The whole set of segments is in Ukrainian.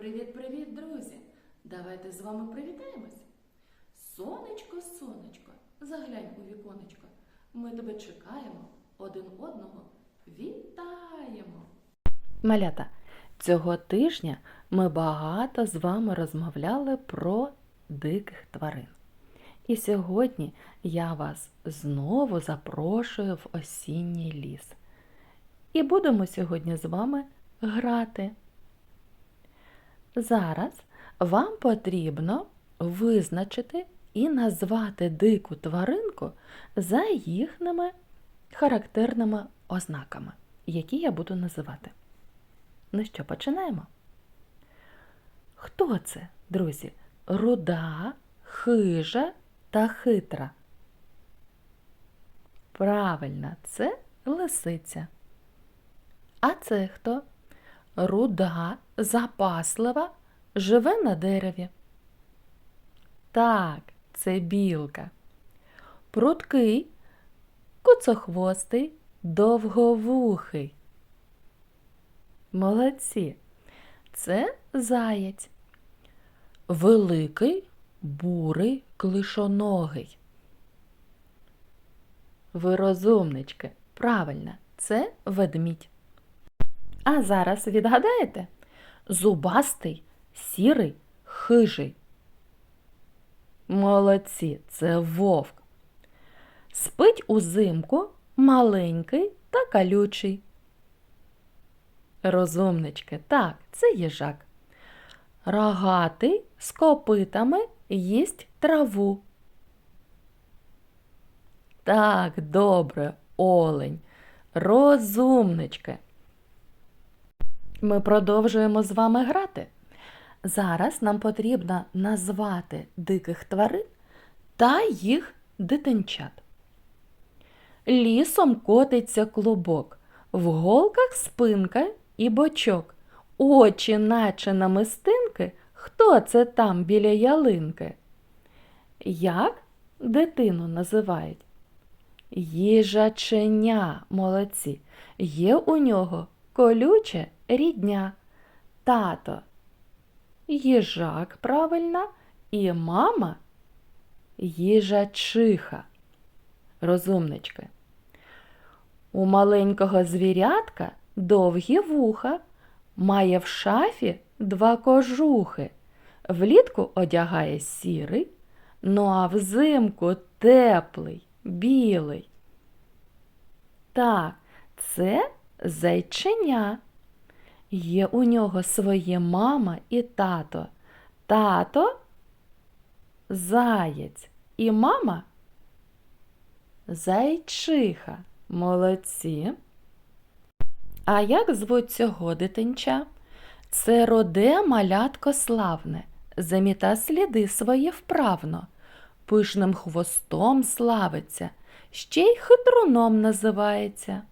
Привіт-привіт, друзі! Давайте з вами привітаємось. Сонечко, сонечко, заглянь у віконечко. Ми тебе чекаємо, один одного вітаємо. Малята, цього тижня ми багато з вами розмовляли про диких тварин. І сьогодні я вас знову запрошую в осінній ліс. І будемо сьогодні з вами грати. Зараз вам потрібно визначити і назвати дику тваринку за їхніми характерними ознаками, які я буду називати. Ну що, починаємо? Хто це, друзі? Руда, хижа та хитра. Правильно, це лисиця. А це хто? Руда, запаслива, живе на дереві. Так, це білка. Прудкий, куцохвостий, довговухий. Молодці. Це заєць. Великий, бурий, клишоногий. Ви розумнички. Правильно, це ведмідь. А зараз відгадаєте? Зубастий, сірий, хижий. Молодці, це вовк. Спить узимку маленький та калючий. Розумнички, так, це їжак. Рогатий з копитами їсть траву. Так, добре, олень. Розумнички. Ми продовжуємо з вами грати. Зараз нам потрібно назвати диких тварин та їх дитинчат. Лісом котиться клубок, в голках спинка і бочок, очі, наче намистинки. Хто це там біля ялинки? Як дитину називають? Їжаченя, молодці. Є у нього колюче рідня, тато, їжак правильно, і мама їжачиха. Розумнички. У маленького звірятка довгі вуха, має в шафі два кожухи. Влітку одягає сірий, ну а взимку теплий, білий. Так, це зайченя. Є у нього своє мама і тато. Тато заєць і мама зайчиха. Молодці. А як звуть цього дитинча? Це роде малятко славне, заміта сліди свої вправно, пишним хвостом славиться, ще й хитруном називається.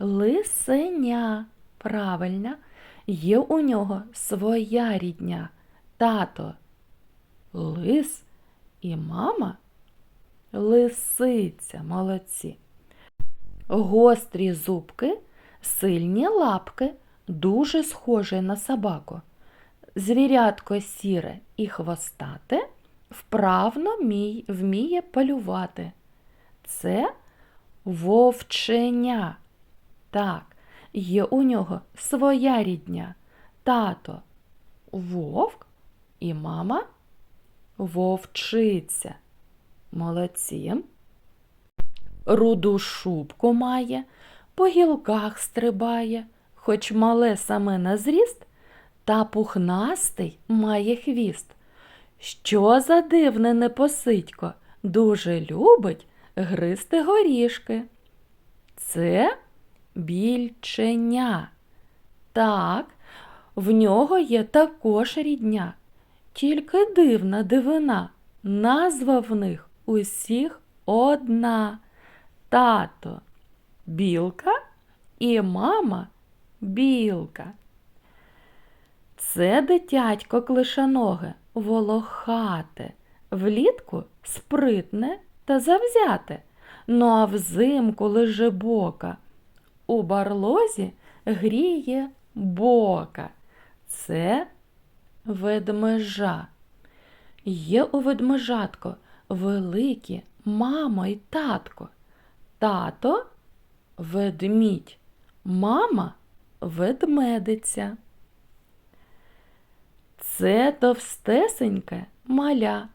Лисеня. Правильно, є у нього своя рідня, тато, лис і мама лисиця, молодці. Гострі зубки, сильні лапки, дуже схожі на собаку. Звірятко сіре і хвостате вправно мій, вміє полювати. Це вовченя. Так, є у нього своя рідня. Тато вовк і мама вовчиця. Молодці. Руду шубку має, по гілках стрибає, хоч мале саме на зріст, та пухнастий має хвіст. Що за дивне непосидько, дуже любить гризти горішки. Це більченя. Так, в нього є також рідня, тільки дивна дивина, назва в них усіх одна. Тато білка і мама білка. Це дитятко клишаноге, волохате, влітку спритне та завзяте, ну а взимку лежебока. У барлозі гріє бока. Це ведмежа. Є у ведмежатко великі мама й татко. Тато ведмідь, мама ведмедиця. Це товстесеньке маля,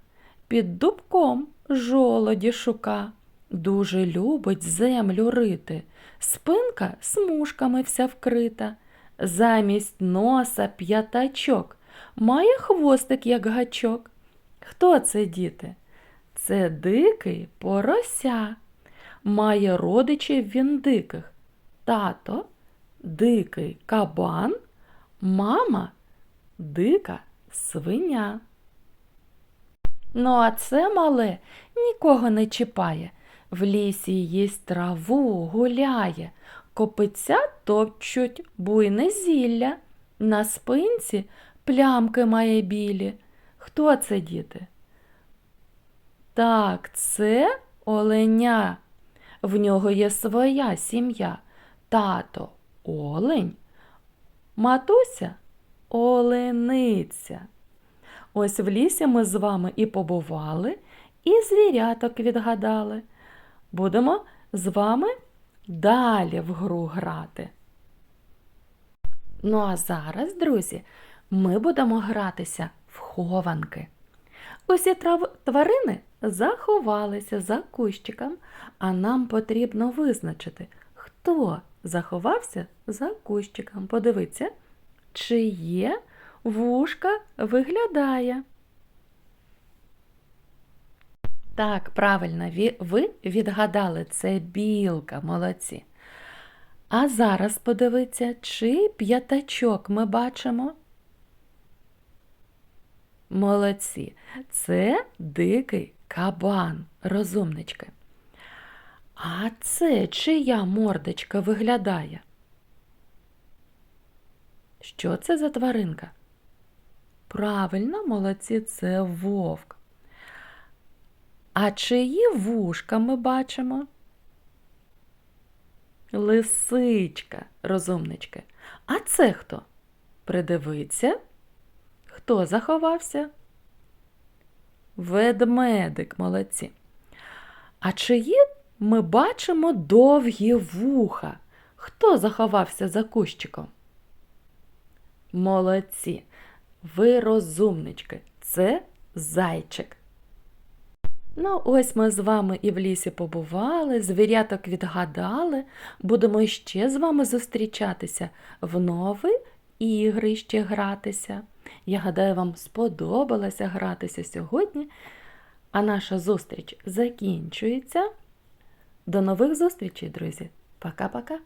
під дубком жолоді шука. Дуже любить землю рити, спинка смужками вся вкрита. Замість носа п'ятачок, має хвостик, як гачок. Хто це, діти? Це дикий порося. Має родичів він диких. Тато дикий кабан, мама дика свиня. Ну, а це мале нікого не чіпає. В лісі їсть траву, гуляє, копиця топчуть буйне зілля, на спинці плямки має білі. Хто це, діти? Так, це оленя. В нього є своя сім'я. Тато олень, матуся олениця. Ось в лісі ми з вами і побували, і звіряток відгадали. Будемо з вами далі в гру грати. Ну а зараз, друзі, ми будемо гратися в хованки. Усі трав- тварини заховалися за кущиком, а нам потрібно визначити, хто заховався за кущиком. Подивіться, чи є вушка виглядає. Так, правильно, ви відгадали, це білка, молодці. А зараз подивіться, чи п'ятачок ми бачимо. Молодці. Це дикий кабан, розумнички. А це чия мордочка виглядає? Що це за тваринка? Правильно, молодці, це вовк. А чиї вушка ми бачимо? Лисичка, розумнички. А це хто? Придивиться. Хто заховався? Ведмедик, молодці. А чиї ми бачимо довгі вуха? Хто заховався за кущиком? Молодці. Ви розумнички. Це зайчик. Ну, ось ми з вами і в лісі побували, звіряток відгадали. Будемо ще з вами зустрічатися в нові ігри ще гратися. Я гадаю, вам сподобалося гратися сьогодні, а наша зустріч закінчується. До нових зустрічей, друзі. Пока-пока.